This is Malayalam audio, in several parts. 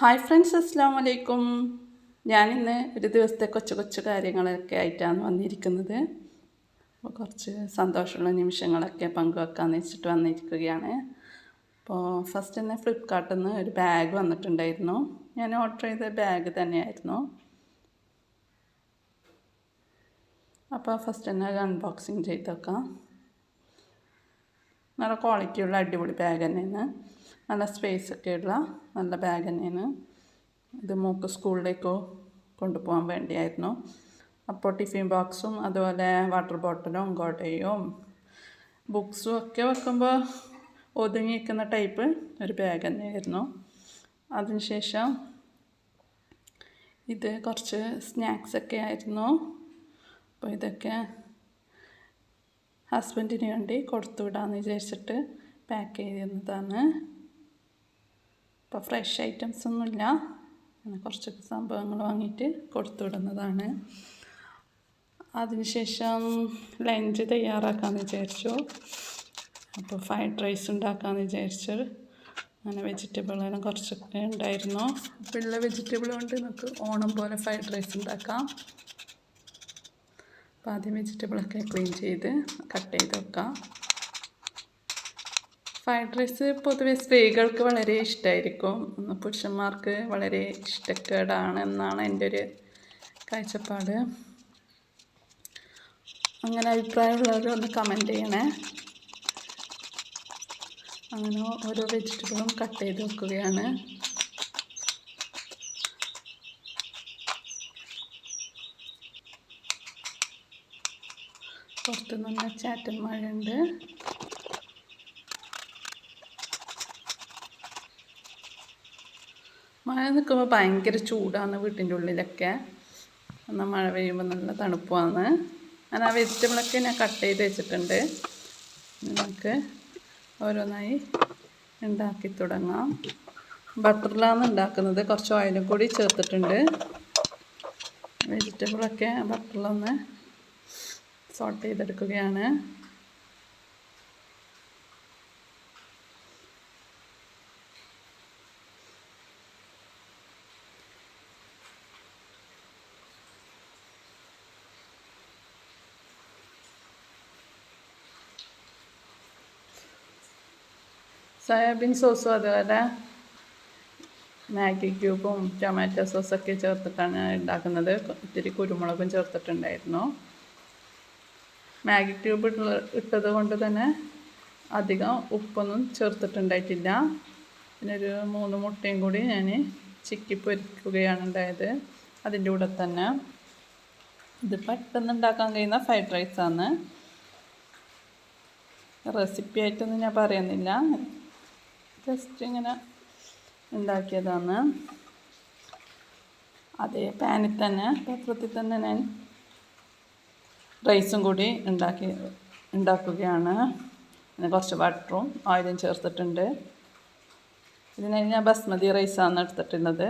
ഹായ് ഫ്രണ്ട്സ് അസ്സാം വലൈക്കും ഞാനിന്ന് ഒരു ദിവസത്തെ കൊച്ചു കൊച്ചു കാര്യങ്ങളൊക്കെ ആയിട്ടാണ് വന്നിരിക്കുന്നത്. അപ്പോൾ കുറച്ച് സന്തോഷമുള്ള നിമിഷങ്ങളൊക്കെ പങ്കുവെക്കാമെന്ന് വെച്ചിട്ട് വന്നിരിക്കുകയാണ്. അപ്പോൾ ഫസ്റ്റ് തന്നെ ഫ്ലിപ്കാർട്ടിൽ നിന്ന് ഒരു ബാഗ് വന്നിട്ടുണ്ടായിരുന്നു. ഞാൻ ഓർഡർ ചെയ്ത ബാഗ് തന്നെയായിരുന്നു. അപ്പോൾ ഫസ്റ്റ് തന്നെ അത് അൺബോക്സിങ് ചെയ്ത് വെക്കാം. നല്ല ക്വാളിറ്റിയുള്ള അടിപൊളി ബാഗ് തന്നെയാണ്. നല്ല സ്പേസ് ഒക്കെ ഉള്ള നല്ല ബാഗ് തന്നെയാണ്. ഇത് മോക്ക് സ്കൂളിലേക്കോ കൊണ്ടുപോകാൻ വേണ്ടിയായിരുന്നു. അപ്പോൾ ടിഫിൻ ബോക്സും അതുപോലെ വാട്ടർ ബോട്ടിലും കോട്ടയും ബുക്സും ഒക്കെ വെക്കുമ്പോൾ ഒതുങ്ങി നിൽക്കുന്ന ടൈപ്പ് ഒരു ബാഗ് തന്നെയായിരുന്നു. അതിനുശേഷം ഇത് കുറച്ച് സ്നാക്സ് ഒക്കെ ആയിരുന്നു. അപ്പോൾ ഇതൊക്കെ ഹസ്ബൻഡിന് വേണ്ടി കൊടുത്തു വിടാമെന്ന് വിചാരിച്ചിട്ട് പാക്ക് ചെയ്യുന്നതാണ് ഇപ്പോൾ ഫ്രഷ് ഐറ്റംസ് ഒന്നുമില്ല. അങ്ങനെ കുറച്ച് സംഭവങ്ങൾ വാങ്ങിയിട്ട് കൊടുത്തു വിടുന്നതാണ്. അതിനുശേഷം ലഞ്ച് തയ്യാറാക്കാമെന്ന് വിചാരിച്ചു. അപ്പോൾ ഫ്രൈഡ് റൈസ് ഉണ്ടാക്കാമെന്ന് വിചാരിച്ചു. അങ്ങനെ വെജിറ്റബിളെല്ലാം കുറച്ചൊക്കെ ഉണ്ടായിരുന്നു. അപ്പോൾ ഉള്ള വെജിറ്റബിൾ കൊണ്ട് നമുക്ക് ഓണം പോലെ ഫ്രൈഡ് റൈസ് ഉണ്ടാക്കാം. അപ്പോൾ ആദ്യം വെജിറ്റബിളൊക്കെ ക്ലീൻ ചെയ്ത് കട്ട് ചെയ്ത് വെക്കാം. ഫ്രൈഡ് റൈസ് പൊതുവെ സ്ത്രീകൾക്ക് വളരെ ഇഷ്ടമായിരിക്കും പുരുഷന്മാർക്ക് വളരെ ഇഷ്ടക്കേടാണ് എന്നാണ് എന്റെ ഒരു കാഴ്ചപ്പാട്. അങ്ങനെ അഭിപ്രായമുള്ളവർ ഒന്ന് കമന്റ് ചെയ്യണേ. അങ്ങനെ ഓരോ വെജിറ്റബിളും കട്ട് ചെയ്ത് വെക്കുകയാണ്. പുറത്തുനിന്ന് ചാറ്റൻ മഴ മഴയുണ്ട്. മഴ നിൽക്കുമ്പോൾ ഭയങ്കര ചൂടാണ് വീട്ടിന്റെ ഉള്ളിലൊക്കെ. എന്നാൽ മഴ പെയ്യുമ്പോൾ നല്ല തണുപ്പാണ്. ഞാൻ ആ വെജിറ്റബിളൊക്കെ ഞാൻ കട്ട് ചെയ്ത് വെച്ചിട്ടുണ്ട്. നമുക്ക് ഓരോന്നായി ഉണ്ടാക്കി തുടങ്ങാം. ബട്ടറിലാണ് ഉണ്ടാക്കുന്നത്. കുറച്ച് ഓയിലും കൂടി ചേർത്തിട്ടുണ്ട്. വെജിറ്റബിളൊക്കെ ബട്ടറിലൊന്ന് സോട്ട് ചെയ്തെടുക്കുകയാണ്. സോയാബീൻ സോസും അതുപോലെ മാഗി ക്യൂബും ടൊമാറ്റോ സോസൊക്കെ ചേർത്തിട്ടാണ് ഞാൻ ഉണ്ടാക്കുന്നത്. ഇത്തിരി കുരുമുളകും ചേർത്തിട്ടുണ്ടായിരുന്നു. മാഗി ക്യൂബ് ഇട്ടത് കൊണ്ട് തന്നെ അധികം ഉപ്പൊന്നും ചേർത്തിട്ടുണ്ടായിട്ടില്ല. പിന്നെ ഒരു മൂന്ന് മുട്ടയും കൂടി ഞാൻ ചിക്കി പൊരിക്കുകയാണ് ഉണ്ടായത്. അതിന്റെ കൂടെ തന്നെ ഇത് പെട്ടെന്ന് ഉണ്ടാക്കാൻ കഴിയുന്ന ഫ്രൈഡ് റൈസാണ്. റെസിപ്പി ആയിട്ടൊന്നും ഞാൻ പറയുന്നില്ല. ജസ്റ്റ് ഇങ്ങനെ ഉണ്ടാക്കിയതാണ്. അതേ പാനിൽ തന്നെ പാത്രത്തിൽ തന്നെ ഞാൻ റൈസും കൂടി ഉണ്ടാക്കി ഉണ്ടാക്കുകയാണ്. പിന്നെ കുറച്ച് ബട്ടറും ഓയിലും ചേർത്തിട്ടുണ്ട്. ഇതിന് ഞാൻ ബസ്മതി റൈസാണ് എടുത്തിട്ടുള്ളത്.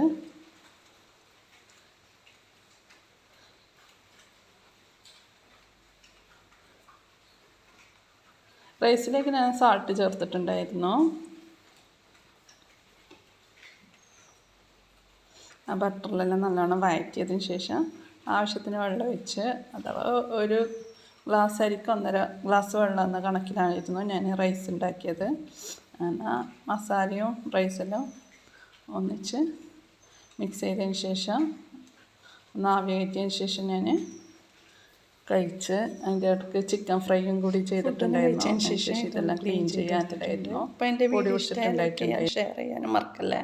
റൈസിലേക്ക് ഞാൻ സാൾട്ട് ചേർത്തിട്ടുണ്ടായിരുന്നു. ആ ബട്ടറിലെല്ലാം നല്ലോണം വഴറ്റിയതിന് ശേഷം ആവശ്യത്തിന് വെള്ളം ഒഴിച്ച് അഥവാ ഒരു ഗ്ലാസ് അരിക്ക് ഒന്നര ഗ്ലാസ് വെള്ളം എന്ന കണക്കിലായിരുന്നു ഞാൻ റൈസ് ഉണ്ടാക്കിയത്. എന്നാൽ മസാലയും റൈസെല്ലാം ഒന്നിച്ച് മിക്സ് ചെയ്തതിന് ശേഷം ഒന്ന് ആവി കയറ്റിയതിന് ശേഷം ഞാൻ കഴിച്ച് അതിന്റെ ഇടയ്ക്ക് ചിക്കൻ ഫ്രൈയും കൂടി ചെയ്തിട്ടുണ്ടായിരുന്നു. ശേഷം ഇതെല്ലാം ക്ലീൻ ചെയ്യാനുണ്ടായിരുന്നു അപ്പോൾ എന്റെ വീഡിയോ ഇഷ്ടമായിട്ടുണ്ടായിരുന്നു ഷെയർ ചെയ്യാനും മറക്കല്ലേ?